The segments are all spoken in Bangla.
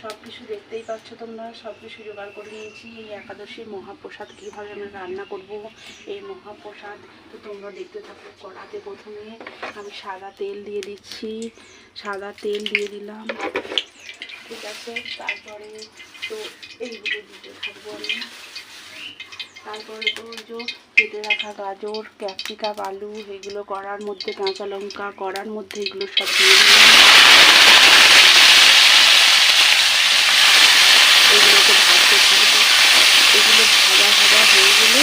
সব কিছু দেখতেই পাচ্ছ তোমরা সব কিছু জোগাড় করে নিয়েছি। এই একাদশীর মহাপ্রসাদ কীভাবে আমরা রান্না করব, এই মহাপ্রসাদ তো তোমরা দেখতে থাকো কড়াতে প্রথমে। আমি সাদা তেল দিয়ে দিচ্ছি, সাদা তেল দিয়ে দিলাম। ঠিক আছে, তারপরে তো এইগুলো দিতে থাকব আমি। তারপরে তো যে কেটে রাখা গাজর, ক্যাপসিকাম, আলু, এগুলো করার মধ্যে কাঁচা লঙ্কা, কড়ার মধ্যে এগুলো সব দিয়ে দিলাম এগুলোকে ভাজতে থাকব এগুলো ভাজা ভাজা হয়ে গেলে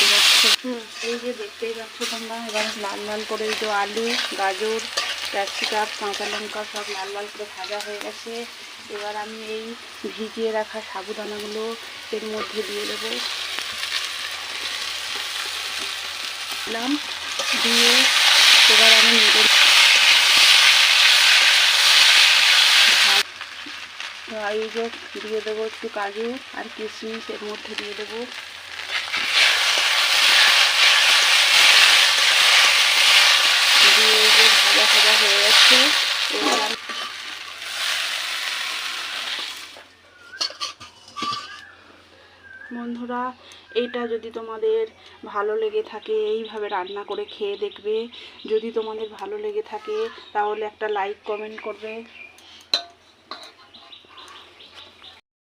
দেখতে পাচ্ছ। এই যে দেখতেই পাচ্ছ তোমরা, এবার লাল লাল করে এই যে আলু, গাজর, ক্যাপসিকাম, কাঁচা লঙ্কা সব লাল লাল করে ভাজা হয়ে গেছে। এবার আমি এই ভিজিয়ে রাখা সাবুদানাগুলো এর মধ্যে দিয়ে দেবো। দিলাম, দিয়ে এবার আমি নেড়ে এই যে দিয়ে দেবো একটু কাজু আর কিশমিশ এর মধ্যে দিয়ে দেবো দিয়ে এই যে ভাজা ভাজা হয়ে যাচ্ছে এবার আমি বন্ধুরা, এটা যদি তোমাদের ভালো লেগে থাকে, এইভাবে রান্না করে খেয়ে দেখবে। যদি তোমাদের ভালো লেগে থাকে, তাহলে একটা লাইক কমেন্ট করবে।